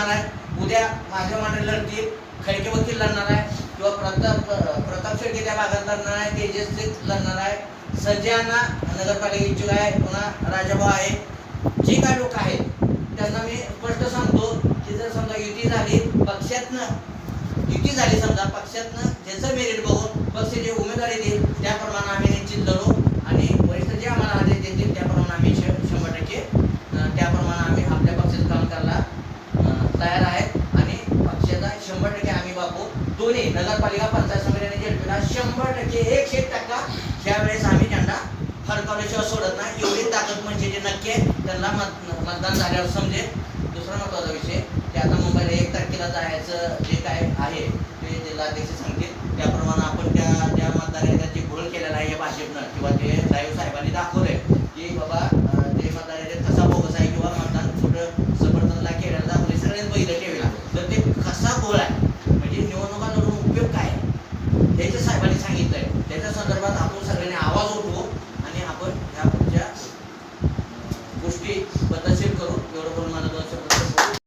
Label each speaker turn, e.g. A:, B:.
A: लढणार आहे. उद्या माझ्या मांडे लढतील खडके वकील लढणार आहे किंवा प्रताप प्रताप शेट्टी त्या भागात लढणार आहे तेजस्वी लढणार आहे. संजय अण्णा नगरपालिका इच्छुक आहे पुन्हा राजाभाऊ आहे. जे काय लोक आहेत त्यांना मी स्पष्ट सांगतो की जर समजा युती झाली पक्षातनं युती झाली समजा पक्षातनं ज्याचं मेरिट बघून पक्ष जे उमेदवारी देईल त्याप्रमाणे आम्ही निश्चित लढू आणि वरिष्ठ जे आम्हाला आदेश देतील त्याप्रमाणे आम्ही श- शंभर टक्के अं, त्याप्रमाणे आम्ही आपल्या पक्षाचं काम करायला अं, तयार आहे आणि पक्षाचा शंभर टक्के आम्ही बापू दोन्ही नगरपालिका पंचायत समितीने जे झेडपीला शंभर टक्के एकशे टक्का त्यावेळेस आम्ही त्यांना फडकावल्याशिवाय सोडत नाही एवढी ताकद म्हणजे जे नक्की आहे त्यांना मत मतदान झाल्यावर समजेल. दुसरा महत्त्वाचा विषय ते आता मुंबईला एक तारखेला जायचं जे काय आहे ते जिल्हाध्यक्ष सांगतील. त्याप्रमाणे आपण त्या ज्या मतदार जे घोळ केलेला आहे या भाजपनं किंवा ते साहेब साहेबांनी दाखवलंय.